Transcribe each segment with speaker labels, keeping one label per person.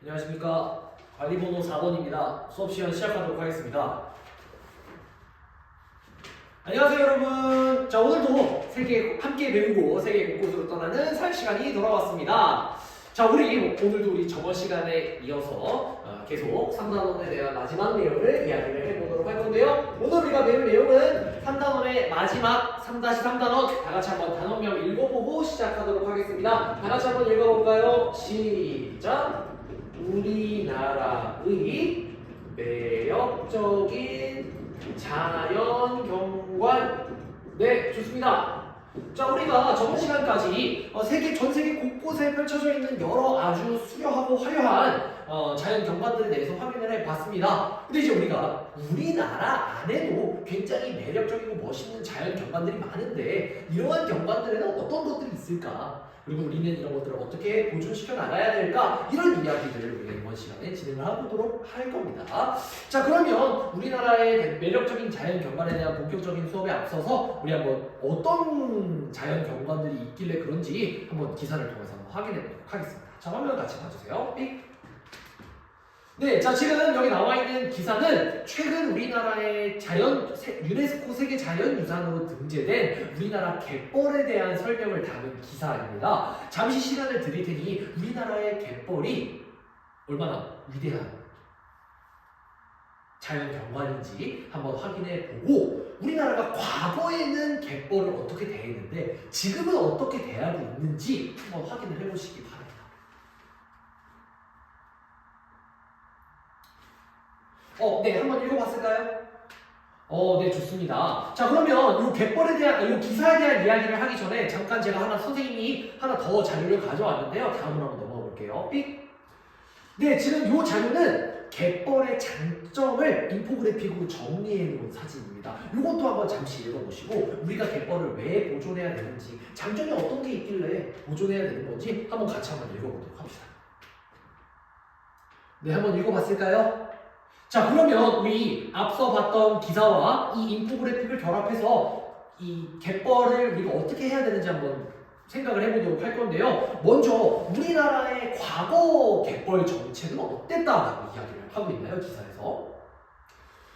Speaker 1: 안녕하십니까. 관리번호 4번입니다. 수업 시간 시작하도록 하겠습니다. 안녕하세요, 여러분. 자, 오늘도 세계 함께 배우고 세계 곳곳으로 떠나는 살 시간이 돌아왔습니다. 자, 우리 오늘도 우리 저번 시간에 이어서 어, 계속 3단원에 대한 마지막 내용을 이야기를 해보도록 할 건데요. 오늘 우리가 배울 내용은 3단원의 마지막 3-3단원 다 같이 한번 단원명 읽어보고 시작하도록 하겠습니다. 다 같이 한번 읽어볼까요? 시작! 우리나라의 매력적인 자연 경관. 네 좋습니다. 자 우리가 저번 시간까지 어, 세계 전 세계 곳곳에 펼쳐져 있는 여러 아주 수려하고 화려한 어, 자연 경관들에 대해서 확인을 해봤습니다. 근데 이제 우리가 우리나라 안에도 굉장히 매력적이고 멋있는 자연 경관들이 많은데 이러한 경관들에는 어떤 것들이 있을까 그리고 우리는 이런 것들을 어떻게 보존시켜 나가야 될까 이런 이야기들을 우리가 이번 시간에 진행을 해보도록 할 겁니다. 자 그러면 우리나라의 매력적인 자연 경관에 대한 본격적인 수업에 앞서서 우리 한번 어떤 자연 경관들이 있길래 그런지 한번 기사를 통해서 한번 확인해 보도록 하겠습니다. 자 화면 같이 봐주세요. 삑. 네, 자 지금 여기 나와 있는 기사는 최근 우리나라의 자연 세- 유네스코 세계 자연유산으로 등재된 우리나라 갯벌에 대한 설명을 담은 기사입니다. 잠시 시간을 드릴 테니 우리나라의 갯벌이 얼마나 위대한 자연 경관인지 한번 확인해 보고 우리나라가 과거에는 갯벌을 어떻게 대했는데 지금은 어떻게 대하고 있는지 한번 확인을 해보시기 바랍니다. 어, 네, 한번 읽어봤을까요? 어, 네, 좋습니다. 자, 그러면 이 갯벌에 대한, 이 기사에 대한 이야기를 하기 전에 잠깐 제가 하나 선생님이 하나 더 자료를 가져왔는데요. 다음으로 한번 넘어가 볼게요. 삑. 네, 지금 이 자료는 갯벌의 장점을 인포그래픽으로 정리해 놓은 사진입니다. 이것도 한번 잠시 읽어보시고 우리가 갯벌을 왜 보존해야 되는지 장점이 어떤 게 있길래 보존해야 되는 건지 한번 같이 한번 읽어보도록 합시다. 네, 한번 읽어봤을까요? 자, 그러면 우리 앞서 봤던 기사와 이 인포그래픽을 결합해서 이 갯벌을 우리가 어떻게 해야 되는지 한번 생각을 해보도록 할 건데요. 먼저 우리나라의 과거 갯벌 정책은 어땠다라고 이야기를 하고 있나요, 기사에서?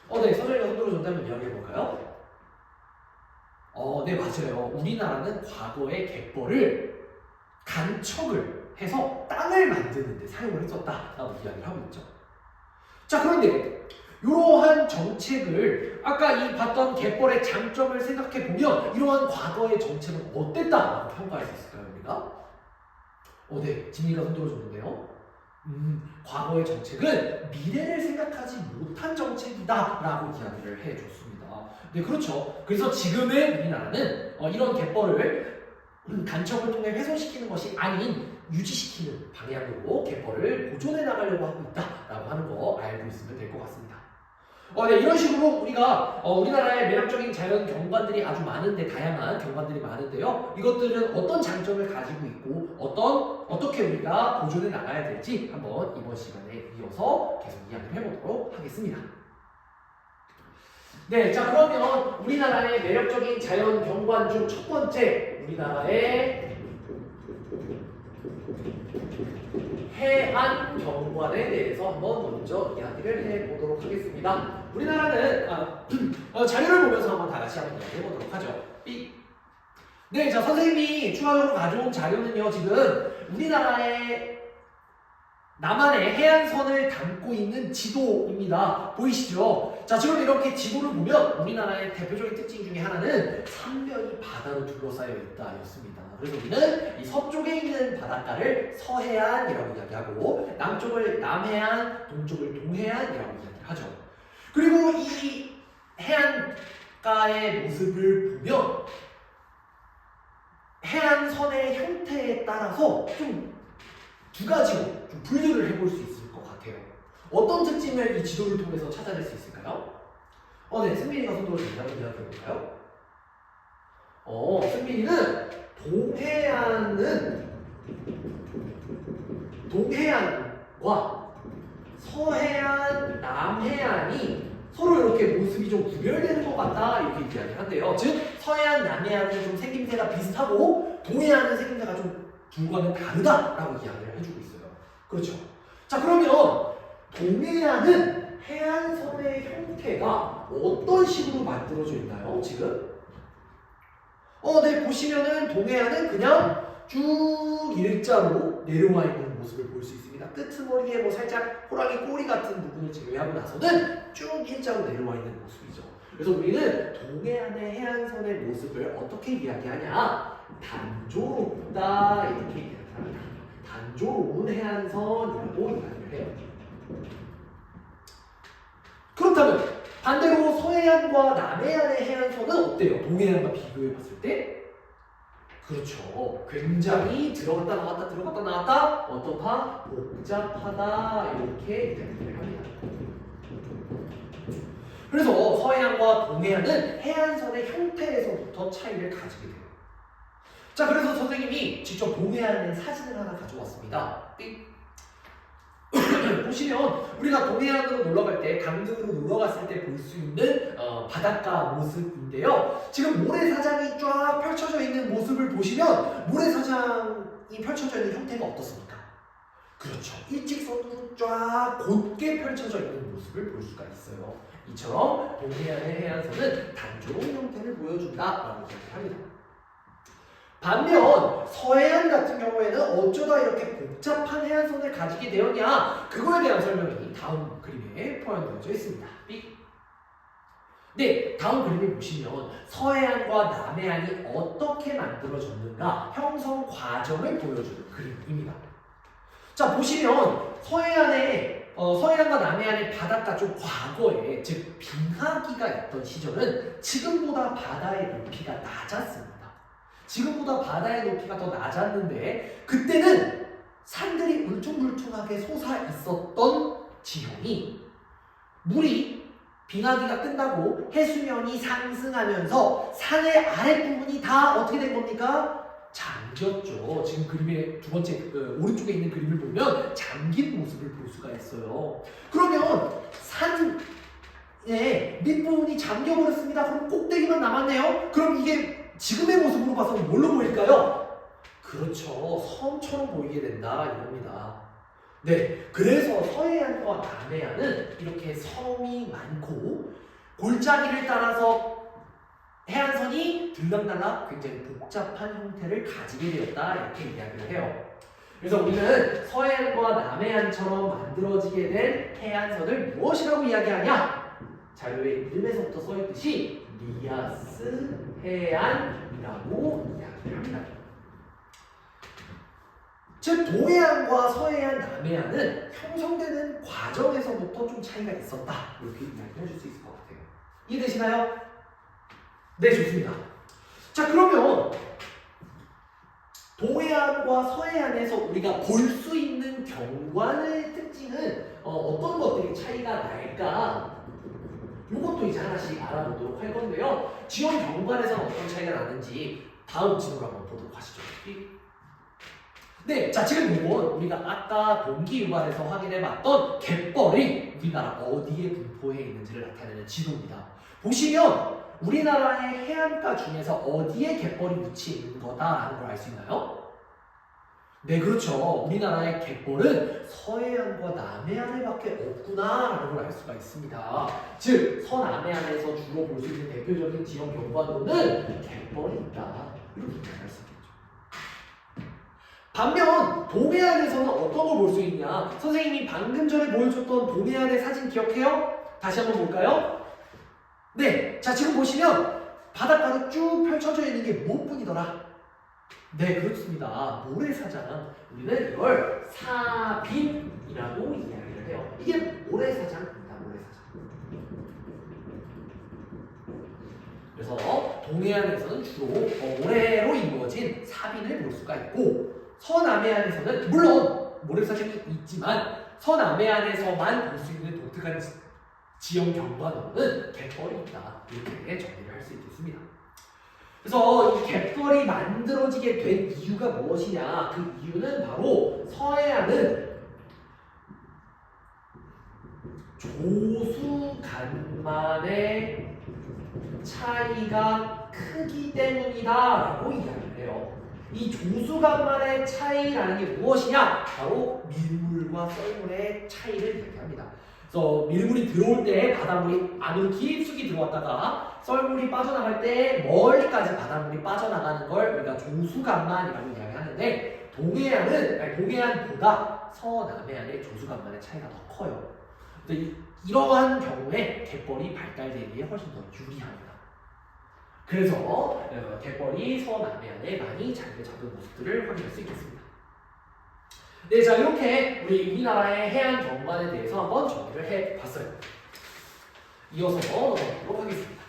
Speaker 1: 어, 네, 서정이가 손들어 준다면 이야기해 볼까요? 어, 네, 맞아요. 우리나라는 과거의 갯벌을 간척을 해서 땅을 만드는데 사용을 했었다라고 이야기를 하고 있죠. 자, 그런데 이러한 정책을 아까 이 봤던 갯벌의 장점을 생각해 보면 이러한 과거의 정책은 어땠다라고 평가할 수 있을까요, 우리가? 어, 네, 진이가 손 들어 줬는데요. 음, 과거의 정책은 미래를 생각하지 못한 정책이다라고 이야기를 해줬습니다. 네, 그렇죠. 그래서 지금의 우리나라는 어, 이런 갯벌을 음, 간척을 통해 훼손시키는 것이 아닌 유지시키는 방향으로 갯벌을 보존해 나가려고 하고 있다라고 하는 거 알고 있으면 될 것 같습니다. 어, 네, 이런 식으로 우리가 어, 우리나라의 매력적인 자연 경관들이 아주 많은데 다양한 경관들이 많은데요. 이것들은 어떤 장점을 가지고 있고 어떤 어떻게 우리가 보존해 나가야 될지 한번 이번 시간에 이어서 계속 이야기를 해보도록 하겠습니다. 네, 자 그러면 우리나라의 매력적인 자연 경관 중 첫 번째 우리나라의 해안 경관에 대해서 한번 먼저 이야기를 해보도록 하겠습니다. 우리나라는 아, 어, 자료를 보면서 한번 다 같이 한번 이야기해 보도록 하죠. 삐. 네, 자 선생님이 추가적으로 가져온 자료는요 지금 우리나라의 남한의 해안선을 담고 있는 지도입니다. 보이시죠? 자, 지금 이렇게 지도를 보면 우리나라의 대표적인 특징 중에 하나는 삼면이 바다로 둘러싸여 있다 였습니다. 그래서 우리는 이 서쪽에 있는 바닷가를 서해안이라고 이야기하고 남쪽을 남해안, 동쪽을 동해안이라고 이야기를 하죠. 그리고 이 해안가의 모습을 보면 해안선의 형태에 따라서 좀 두 가지로 좀 분류를 해볼 수 있을 것 같아요. 어떤 특징을 이 지도를 통해서 찾아낼 수 있을까요? 어, 네, 승민이가 손들어 준다면 이야기해볼까요? 어, 승민이는 동해안은 동해안과 서해안, 남해안이 서로 이렇게 모습이 좀 구별되는 것 같다 이렇게 이야기를 한대요. 즉 서해안, 남해안은 좀 생김새가 비슷하고 동해안은 생김새가 좀 둘과는 다르다라고 이야기를 해주고 있어요. 그렇죠. 자 그러면 동해안은 해안선의 형태가 어떤 식으로 만들어져 있나요? 지금? 어, 네 보시면은 동해안은 그냥 쭉 일자로 내려와 있는 모습을 볼 수 있습니다. 끄트머리에 뭐 살짝 호랑이 꼬리 같은 부분을 제외하고 나서는 쭉 일자로 내려와 있는 모습이죠. 그래서 우리는 동해안의 해안선의 모습을 어떻게 이야기하냐? 단조롭다 이렇게 이야기합니다. 단조로운 해안선이라고 이야기를 해요. 그렇다면 반대로 서해안과 어때요? 동해안과 비교해 봤을 때? 그렇죠. 굉장히 들어갔다 나왔다 들어갔다 나왔다 어떻다? 복잡하다 이렇게 이야기를 합니다. 그래서 서해안과 동해안은 해안선의 형태에서부터 차이를 가지게 돼요. 자, 그래서 선생님이 직접 동해안의 사진을 하나 가져왔습니다. 삑. 보시면 우리가 동해안으로 놀러 갈 때 강릉으로 놀러 갔을 때 볼 수 있는 어, 바닷가 모습인데요. 지금 모래사장이 쫙 펼쳐져 있는 모습을 보시면 모래사장이 펼쳐져 있는 형태가 어떻습니까? 그렇죠. 일직선으로 쫙 곧게 펼쳐져 있는 모습을 볼 수가 있어요. 이처럼 동해안의 해안선은 단조로운 형태를 보여준다라고 생각합니다. 반면 서해안 같은 경우에는 어쩌다 이렇게 복잡한 해안선을 가지게 되었냐 그거에 대한 설명이 다음 그림에 포함되어져 있습니다. 삑. 네, 다음 그림을 보시면 서해안과 남해안이 어떻게 만들어졌는가 형성 과정을 보여주는 그림입니다. 자 보시면 서해안에 어, 서해안과 남해안의 바닷가 쪽 과거에 즉 빙하기가 있던 시절은 지금보다 바다의 높이가 낮았습니다. 지금보다 바다의 높이가 더 낮았는데 그때는 산들이 울퉁불퉁하게 솟아 있었던 지형이 물이 빙하기가 끝나고 해수면이 상승하면서 산의 아랫부분이 다 어떻게 된 겁니까? 잠겼죠. 지금 그림의 두 번째 그 오른쪽에 있는 그림을 보면 잠긴 모습을 볼 수가 있어요. 그러면 산의 밑부분이 잠겨버렸습니다. 그럼 꼭대기만 남았네요. 그럼 이게 지금의 모습으로 봐서는 뭘로 보일까요? 그렇죠. 섬처럼 보이게 된다 이겁니다. 네, 그래서 서해안과 남해안은 이렇게 섬이 많고 골짜기를 따라서 해안선이 들락날락 굉장히 복잡한 형태를 가지게 되었다 이렇게 이야기를 해요. 그래서 우리는 서해안과 남해안처럼 만들어지게 된 해안선을 무엇이라고 이야기하냐? 자료의 이름에서부터 써있듯이 리아스 해안이라고 이야기를 합니다. 즉 동해안과 서해안, 남해안은 형성되는 과정에서부터 좀 차이가 있었다 이렇게 이야기해 줄 수 있을 것 같아요. 이해되시나요? 네 좋습니다. 자 그러면 동해안과 서해안에서 우리가 볼 수 있는 경관의 특징은 어, 떤 것들이 차이가 날까? 이것도 이제 하나씩 알아보도록 할 건데요. 지원 경관에서는 어떤 차이가 나는지 다음 지도로 한번 보도록 하시죠. 네, 자 지금 이건 우리가 아까 동기 유발에서 확인해봤던 갯벌이 우리나라 어디에 분포해 있는지를 나타내는 지도입니다. 보시면 우리나라의 해안가 중에서 어디에 갯벌이 위치해 있는 거다라는 걸 알 수 있나요? 네, 그렇죠. 우리나라의 갯벌은 서해안과 남해안에밖에 없구나라는 걸 알 수가 있습니다. 즉, 서남해안에서 주로 볼 수 있는 대표적인 지형 경관도는 갯벌이 있다. 이렇게 이야기할 수 있겠죠. 반면 동해안에서는 어떤 걸 볼 수 있냐? 선생님이 방금 전에 보여줬던 동해안의 사진 기억해요? 다시 한번 볼까요? 네, 자 지금 보시면 바닷가로 쭉 펼쳐져 있는 게 무엇뿐이더라? 네, 그렇습니다. 모래사장. 우리는 이걸 사빈이라고 이야기를 해요. 이게 모래사장입니다. 모래사장. 그래서 동해안에서는 주로 어, 모래로 이루어진 사빈을 볼 수가 있고 서남해안에서는 물론 모래사장이 있지만 서남해안에서만 볼 수 있는 독특한 지- 지형 경관으로는 갯벌이 있다. 이렇게 정리를 할 수 있겠습니다. 그래서 이 갯벌이 만들어지게 된 이유가 무엇이냐? 그 이유는 바로 서해안은 조수간만의 차이가 크기 때문이다라고 이야기를 해요. 이 조수간만의 차이라는 게 무엇이냐? 바로 밀물과 썰물의 차이를 이야기합니다. 그래서 밀물이 들어올 때 바닷물이 안으로 깊숙이 들어왔다가 썰물이 빠져나갈 때 멀리까지 바닷물이 빠져나가는 걸 우리가 조수간만이라고 이야기하는데 동해안은 아니, 동해안보다 서남해안의 조수간만의 차이가 더 커요. 이러한 경우에 갯벌이 발달되기에 훨씬 더 유리합니다. 그래서 어, 갯벌이 서남해안에 많이 자리를 잡은 모습들을 확인할 수 있겠습니다. 네, 자 이렇게 우리 우리나라의 해안 경관에 대해서 한번 정리를 해봤어요. 이어서 넘어가도록 하겠습니다.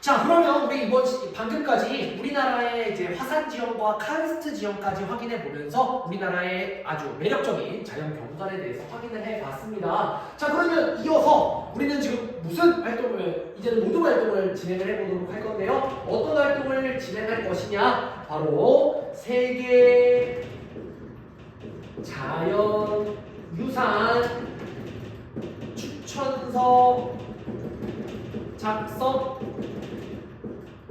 Speaker 1: 자 그러면 우리 이번 시- 방금까지 우리나라의 이제 화산 지형과 카르스트 지형까지 확인해 보면서 우리나라의 아주 매력적인 자연 경관에 대해서 확인을 해 봤습니다. 자 그러면 이어서 우리는 지금 무슨 활동을 이제는 모든 활동을 진행을 해 보도록 할 건데요. 어떤 활동을 진행할 것이냐 바로 세계 자연 유산 추천서 작성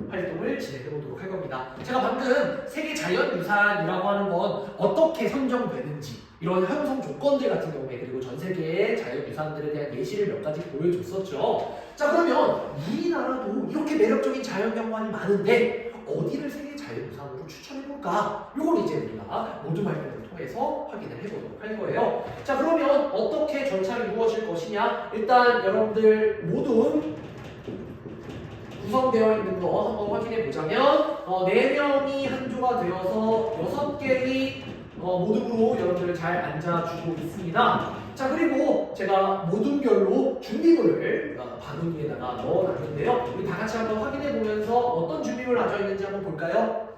Speaker 1: 활동을 진행해 보도록 할 겁니다. 제가 방금 세계 자연유산이라고 하는 건 어떻게 선정되는지 이런 형성 조건들 같은 경우에 그리고 전 세계의 자연유산들에 대한 예시를 몇 가지 보여줬었죠. 자 그러면 우리나라도 이렇게 매력적인 자연경관이 많은데 어디를 세계 자연유산으로 추천해볼까? 이걸 이제 우리가 모든 활동을 통해서 확인을 해보도록 할 거예요. 자 그러면 어떻게 절차를 이루어질 것이냐? 일단 여러분들 모두 구성되어 있는 거 한번 확인해 보자면 어, 4명이 한 조가 되어서 6개의 어, 모둠으로 여러분들 잘 앉아주고 있습니다. 자 그리고 제가 모둠별로 준비물을 어, 바늘 위에다가 넣어놨는데요. 우리 다 같이 한번 확인해 보면서 어떤 준비물 나져 있는지 한번 볼까요?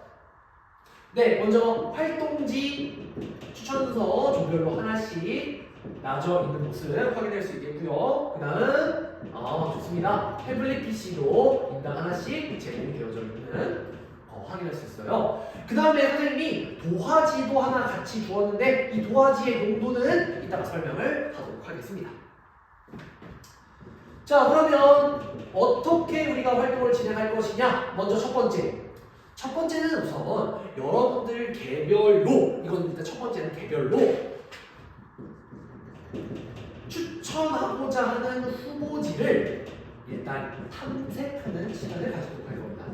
Speaker 1: 네, 먼저 활동지 추천서 조별로 하나씩 나져 있는 모습 확인할 수 있겠고요. 그 다음 아 좋습니다. 태블릿 PC로 인당 하나씩 제공이 되어져 있는 거 확인할 수 있어요. 그 다음에 선생님이 도화지도 하나 같이 주었는데 이 도화지의 용도는 이따가 설명을 하도록 하겠습니다. 자 그러면 어떻게 우리가 활동을 진행할 것이냐? 먼저 첫 번째. 첫 번째는 우선 여러분들 개별로 이건 일단 첫 번째는 개별로 추천하고자 하는 후보지를 일단 탐색하는 시간을 가지도록 할 겁니다.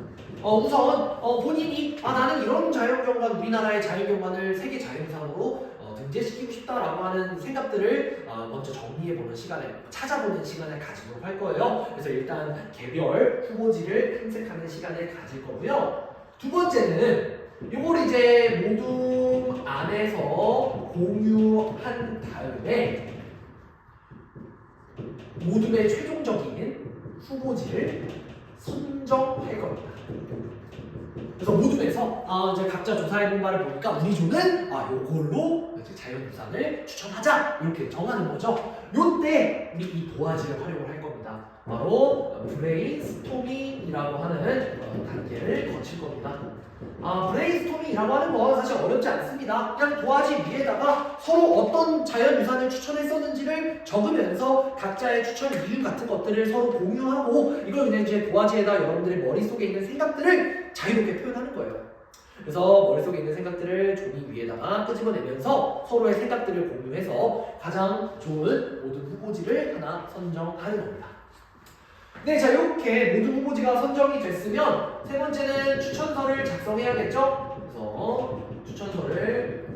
Speaker 1: 어, 우선 어, 본인이 아 나는 이런 자연경관 우리나라의 자연경관을 세계 자연상으로 어, 등재시키고 싶다라고 하는 생각들을 어, 먼저 정리해보는 시간을 찾아보는 시간을 가지도록 할 거예요. 그래서 일단 개별 후보지를 탐색하는 시간을 가질 거고요. 두 번째는 이걸 이제 모둠 안에서 공유한 다음에 모둠의 최종적인 후보지를 선정할 겁니다. 그래서 모둠에서 아 이제 각자 조사해 본 바를 보니까 우리 조는 아 요걸로 이제 자연유산을 추천하자 이렇게 정하는 거죠. 요때 우리 이 도화지를 활용을 할 겁니다. 바로 브레인스토밍이라고 하는 어, 단계를 거칠 겁니다. 아, 브레인스토밍이라고 하는 건 사실 어렵지 않습니다. 그냥 도화지 위에다가 서로 어떤 자연유산을 추천했었는지를 적으면서 각자의 추천 이유 같은 것들을 서로 공유하고 이걸 이제 도화지에다 여러분들의 머릿속에 있는 생각들을 자유롭게 표현하는 거예요. 그래서 머릿속에 있는 생각들을 종이 위에다가 끄집어내면서 서로의 생각들을 공유해서 가장 좋은 모든 후보지를 하나 선정하는 겁니다. 네, 자 이렇게 모든 후보지가 선정이 됐으면 세 번째는 추천서를 작성해야겠죠? 그래서 추천서를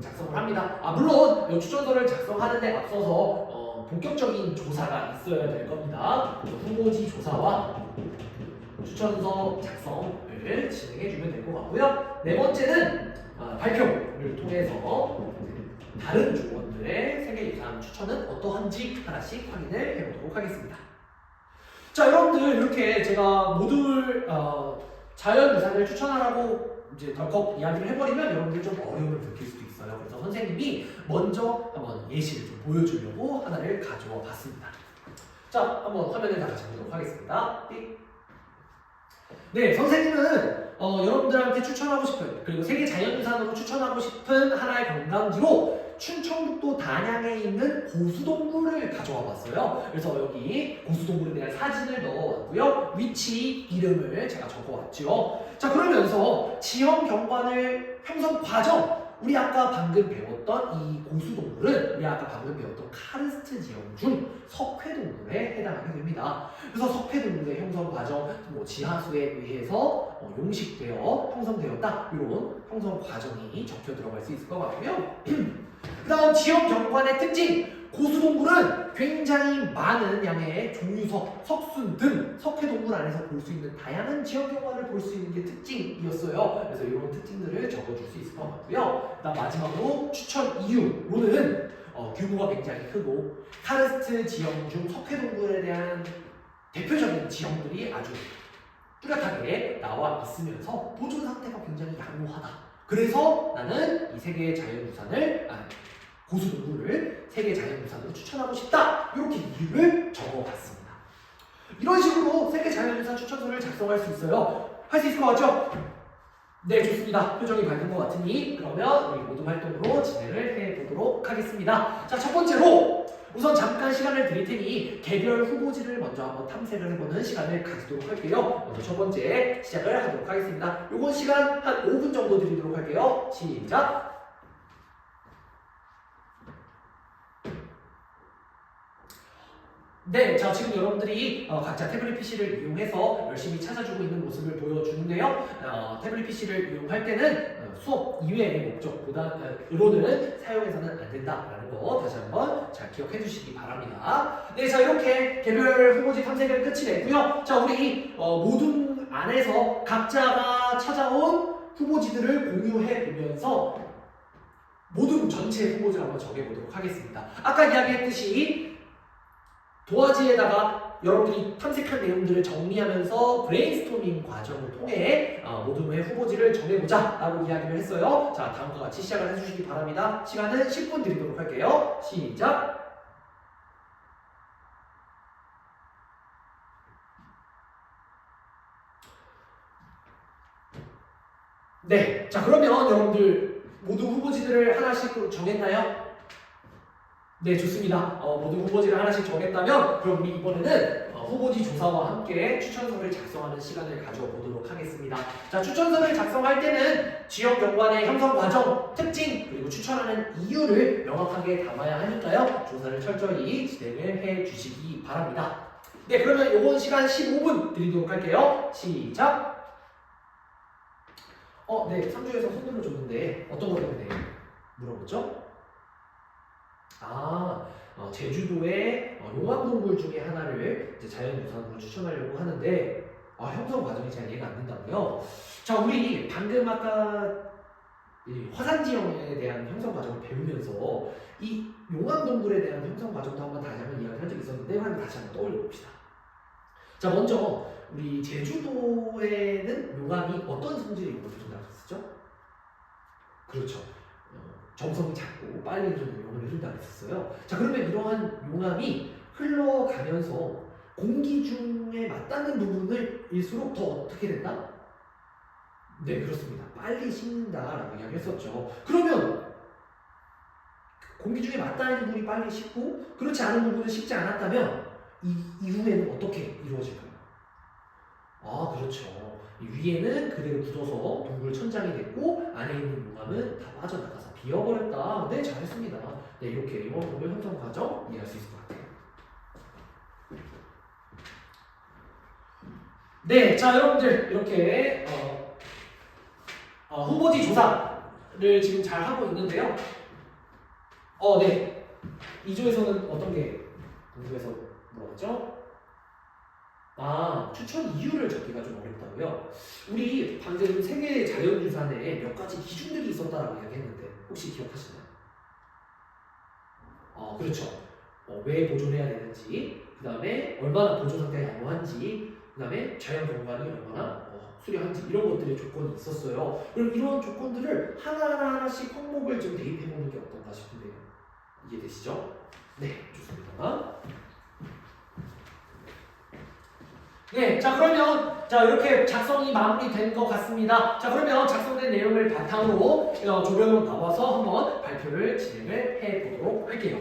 Speaker 1: 작성을 합니다. 아 물론 이 추천서를 작성하는데 앞서서 어, 본격적인 조사가 있어야 될 겁니다. 후보지 조사와 추천서 작성 을 진행해주면 될 것 같고요. 네 번째는 아, 발표를 통해서 다른 조건들의 세계유산 추천은 어떠한지 하나씩 확인을 해보도록 하겠습니다. 자, 여러분들 이렇게 제가 모듈 어, 자연 유산을 추천하라고 이제 덜컥 이야기를 해버리면 여러분들 좀 어려움을 느낄 수도 있어요. 그래서 선생님이 먼저 한번 예시를 좀 보여주려고 하나를 가져와 봤습니다. 자, 한번 화면을 다 같이 보도록 하겠습니다. 삑. 네, 선생님은 어, 여러분들한테 추천하고 싶은 그리고 세계 자연유산으로 추천하고 싶은 하나의 관광지로 충청북도 단양에 있는 고수동굴을 가져와 봤어요. 그래서 여기 고수동굴에 대한 사진을 넣어왔고요. 위치, 이름을 제가 적어왔죠. 자, 그러면서 지형 경관을 형성 과정 우리 아까 방금 배웠던 이 고수동굴은 우리 아까 방금 배웠던 카르스트 지형 중 석회동굴에 해당하게 됩니다. 그래서 석회동굴의 형성 과정, 뭐 지하수에 의해서 어, 용식되어 형성되었다 이런 형성 과정이 적혀 들어갈 수 있을 것 같고요. 그 다음 지형 경관의 특징. 고수동굴은 굉장히 많은 양의 종유석, 석순 등 석회동굴 안에서 볼 수 있는 다양한 지형 경관을 볼 수 있는 게 특징이었어요. 그래서 이런 특징들을 적어줄 수 있을 것 같고요. 그 다음 마지막으로 추천 이유로는 어, 규모가 굉장히 크고 카르스트 지형 중 석회동굴에 대한 대표적인 지형들이 아주 뚜렷하게 나와 있으면서 보존 상태가 굉장히 양호하다. 그래서 나는 이 세계 자연유산을 아, 고수동굴을 세계 자연유산으로 추천하고 싶다. 이렇게 이유를 적어봤습니다. 이런 식으로 세계 자연유산 추천서를 작성할 수 있어요. 할 수 있을 것 같죠? 네, 좋습니다. 표정이 밝은 것 같으니 그러면 우리 모든 활동으로 진행을 해보도록 하겠습니다. 자, 첫 번째로 우선 잠깐 시간을 드릴 테니 개별 후보지를 먼저 한번 탐색을 해보는 시간을 가지도록 할게요. 먼저 첫 번째 시작을 하도록 하겠습니다. 요건 시간 한 5분 정도 드리도록 할게요. 시작! 네, 자 지금 여러분들이 어, 각자 태블릿 PC를 이용해서 열심히 찾아주고 있는 모습을 보여주는데요. 어, 태블릿 PC를 이용할 때는 어, 수업 이외의 목적보다로는 사용해서는 안 된다라는 거 다시 한번 잘 기억해 주시기 바랍니다. 네, 자 이렇게 개별 후보지 탐색을 끝이 냈고요. 자 우리 어, 모둠 안에서 각자가 찾아온 후보지들을 공유해 보면서 모둠 전체 후보지를 한번 정해보도록 하겠습니다. 아까 이야기했듯이 도화지에다가 여러분들이 탐색한 내용들을 정리하면서 브레인스토밍 과정을 통해 어, 모둠의 후보지를 정해보자 라고 이야기를 했어요. 자, 다음과 같이 시작을 해주시기 바랍니다. 시간은 10분 드리도록 할게요. 시작! 네, 자 그러면 여러분들 모두 후보지들을 하나씩 정했나요? 네, 좋습니다. 어, 모두 후보지를 하나씩 정했다면 그럼 우리 이번에는 어, 후보지 조사와 함께 추천서를 작성하는 시간을 가져보도록 하겠습니다. 자, 추천서를 작성할 때는 지역 경관의 형성 과정, 특징, 그리고 추천하는 이유를 명확하게 담아야 하니까요. 조사를 철저히 진행을 해 주시기 바랍니다. 네, 그러면 이번 시간 15분 드리도록 할게요. 시작! 어, 네, 3주에서 손 들어 줬는데 어떤 것 때문에 물어봤죠? 아, 어, 제주도의 어, 용암동굴 중에 하나를 이제 자연유산으로 추천하려고 하는데 아, 형성 과정이 잘 이해가 안 된다고요? 자, 우리 방금 아까 이 화산지형에 대한 형성 과정을 배우면서 이 용암동굴에 대한 형성 과정도 한번 다시 한번 이야기한 적이 있었는데 한번 다시 한번 떠올려 봅시다. 자, 먼저 우리 제주도에는 용암이 어떤 성질이 있고 준다고 했었죠? 그렇죠. 어, 정성이 작고 빨리 흐르는 용암을 흐른다고 했었어요. 자, 그러면 이러한 용암이 흘러가면서 공기 중에 맞닿는 부분을 일수록 더 어떻게 된다? 네, 그렇습니다. 빨리 식는다라고 이야기했었죠. 그러면 공기 중에 맞닿는 부분이 빨리 식고 그렇지 않은 부분은 식지 않았다면 이 이후에는 어떻게 이루어질까요? 아, 그렇죠. 이 위에는 그대로 굳어서 동굴 천장이 됐고 안에 있는 용암은 다 빠져나가서 비어버렸다. 네, 잘했습니다. 네, 이렇게 용암동굴 형성 과정 이해할 수 있을 것 같아요. 네, 자 여러분들 이렇게 어, 어, 후보지 조사를 지금 잘 하고 있는데요. 어, 네. 2조에서는 어떤 게 공부해서 물어봤죠? 아, 추천 이유를 적기가 좀 어렵다고요? 우리 방금 세계 자연유산에 몇 가지 기준들이 있었다라고 이야기했는데 혹시 기억하시나요? 어, 그렇죠. 어, 왜 보존해야 되는지, 그 다음에 얼마나 보존 상태가 양호한지, 그 다음에 자연 경관이 얼마나 어, 수려한지 이런 것들의 조건이 있었어요. 그럼 이런 조건들을 하나하나 하나씩 항목을 좀 대입해 보는 게 어떤가 싶은데요. 이해되시죠? 네, 좋습니다. 네, 자 그러면 자 이렇게 작성이 마무리된 것 같습니다. 자 그러면 작성된 내용을 바탕으로 어, 조별로 나와서 한번 발표를 진행을 해보도록 할게요.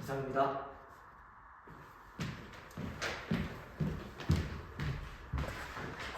Speaker 1: 이상입니다.